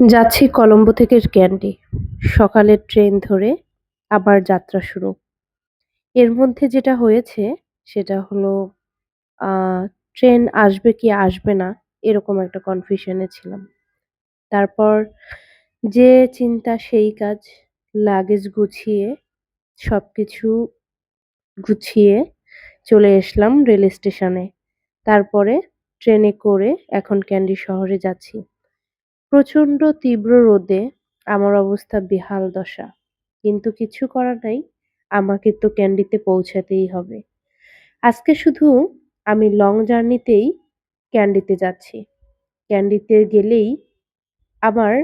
যাচ্ছি কলম্বো থেকে ক্যান্ডি। সকালের ট্রেন ধরে আবার যাত্রা শুরু। এর মধ্যে যেটা হয়েছে, সেটা হলো ট্রেন আসবে কি আসবে না, এরকম একটা কনফিউশন ছিলাম। তারপর যে চিন্তা, সেই কাজ লাগেজ গুছিয়ে সব কিছু গুছিয়ে চলে এসলাম রেল স্টেশনে। তারপরে ট্রেনে করে এখন ক্যান্ডি শহরে যাচ্ছি। প্রচণ্ড তীব্র রোদে আমার অবস্থা বেহাল দশা। কিন্তু কিছু করার নাই। আমাকে তো ক্যান্ডিতে পৌঁছাতেই হবে। আজকে শুধু আমি লং জার্নিতেই ক্যান্ডিতে যাচ্ছি। ক্যান্ডিতে গেলেই আমার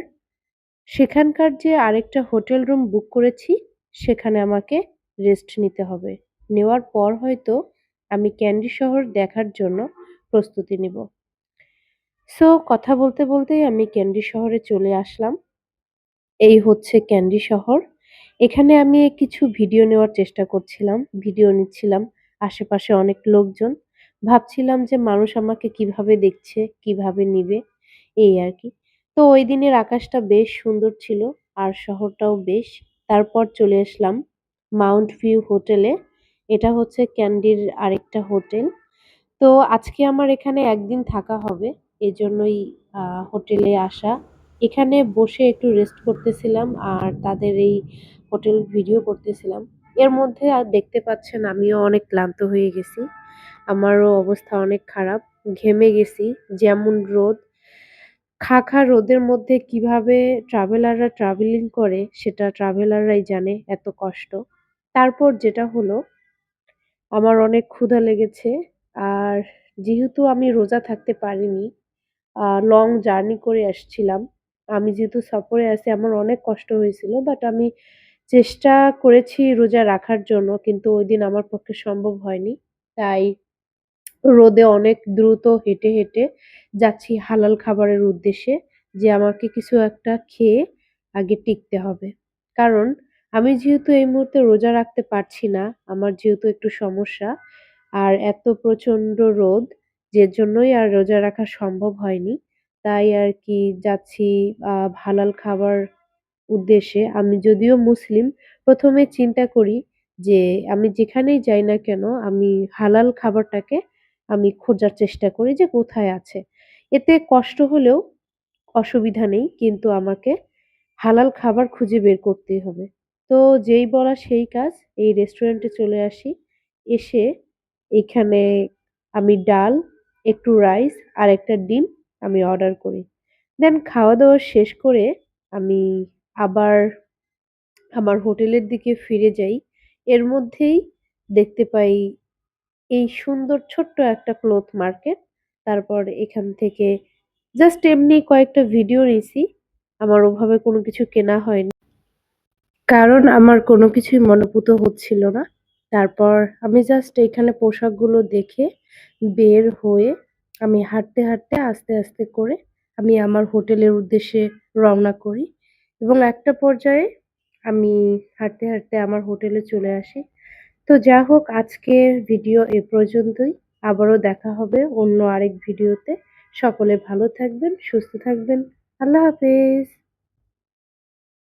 সেখানকার যে আরেকটা হোটেল রুম বুক করেছি, সেখানে আমাকে রেস্ট নিতে হবে। নেওয়ার পর হয়তো আমি ক্যান্ডি শহর দেখার জন্য প্রস্তুতি নিব। সো কথা বলতে বলতেই আমি ক্যান্ডি শহরে চলে আসলাম। এই হচ্ছে ক্যান্ডি শহর। এখানে আমি কিছু ভিডিও নেওয়ার চেষ্টা করছিলাম। ভিডিও নিচ্ছিলাম। আশেপাশে অনেক লোকজন। ভাবছিলাম যে মানুষ আমাকে কীভাবে দেখছে, কীভাবে নিবে এই আর কি তো ওই দিনের আকাশটা বেশ সুন্দর ছিল আর শহরটাও বেশ। তারপর চলে আসলাম মাউন্ট ভিউ হোটেলে। এটা হচ্ছে ক্যান্ডির আরেকটা হোটেল। তো আজকে আমার এখানে একদিন থাকা হবে। এজন্যই হোটেলে আসা। এখানে বসে একটু রেস্ট করতেছিলাম আর তাদের এই হোটেল ভিডিও করতেছিলাম। এর মধ্যে আর দেখতে পাচ্ছেন আমিও অনেক ক্লান্ত হয়ে গেছি। আমারও অবস্থা অনেক খারাপ। ঘেমে গেছি। যেমন রোদ। খা, খা রোদের মধ্যে কীভাবে ট্রাভেলাররা ট্রাভেলিং করে সেটা ট্রাভেলাররাই জানে এত কষ্ট। তারপর যেটা হলো আমার অনেক ক্ষুধা লেগেছে। আর যেহেতু আমি রোজা থাকতে পারিনি, লং জার্নি করে আসছিলাম। আমি যেহেতু সফরে আছি আমার অনেক কষ্ট হয়েছিল। বাট আমি চেষ্টা করেছি রোজা রাখার জন্য কিন্তু ওই দিন আমার পক্ষে সম্ভব হয়নি। তাই রোদে অনেক দ্রুত হেঁটে, হেঁটে যাচ্ছি হালাল খাবারের উদ্দেশ্যে যে আমাকে কিছু একটা খেয়ে আগে টিকতে হবে। কারণ আমি যেহেতু এই মুহূর্তে রোজা রাখতে পারছি না, আমার যেহেতু একটু সমস্যা আর এত প্রচণ্ড রোদ যে জন্যই আর রোজা রাখা সম্ভব হয়নি। তাই আর কি যাচ্ছি হালাল খাবার উদ্দেশ্যে। আমি যদিও মুসলিম, প্রথমে চিন্তা করি যে আমি যেখানেই যাই না কেন আমি হালাল খাবারটাকে আমি খোঁজার চেষ্টা করি যে কোথায় আছে। এতে কষ্ট হলেও অসুবিধা নেই। কিন্তু আমাকে হালাল খাবার খুঁজে বের করতেই হবে। তো যেই বলা সেই কাজ এই রেস্টুরেন্টে চলে আসি। এসে এখানে আমি ডাল, একটু রাইস আর একটা ডিম আমি অর্ডার করি। দেন খাওয়া-দাওয়া শেষ করে আমি আবার আমার হোটেলের দিকে ফিরে যাই। এর মধ্যেই দেখতে পাই এই সুন্দর ছোট্ট একটা ক্লথ মার্কেট। তারপর এখান থেকে জাস্ট এমনি কয়েকটা ভিডিও নিছি। আমার ওভাবে কোনো কিছু কেনা হয়নি। কারণ আমার কোনো কিছুই মনোপুত হচ্ছিল না। তারপর আমি জাস্ট এখানে পোশাকগুলো দেখে বের হয়ে আমি হাঁটতে, হাঁটতে আস্তে, আস্তে করে আমি আমার হোটেলের উদ্দেশ্যে রওনা করি এবং একটা পর্যায়ে আমি হাঁটতে, হাঁটতে আমার হোটেলে চলে আসি। তো যা হোক আজকের ভিডিও এ পর্যন্তই। আবারও দেখা হবে অন্য আরেক ভিডিওতে। সকলে ভালো থাকবেন, সুস্থ থাকবেন। আল্লাহ হাফেজ।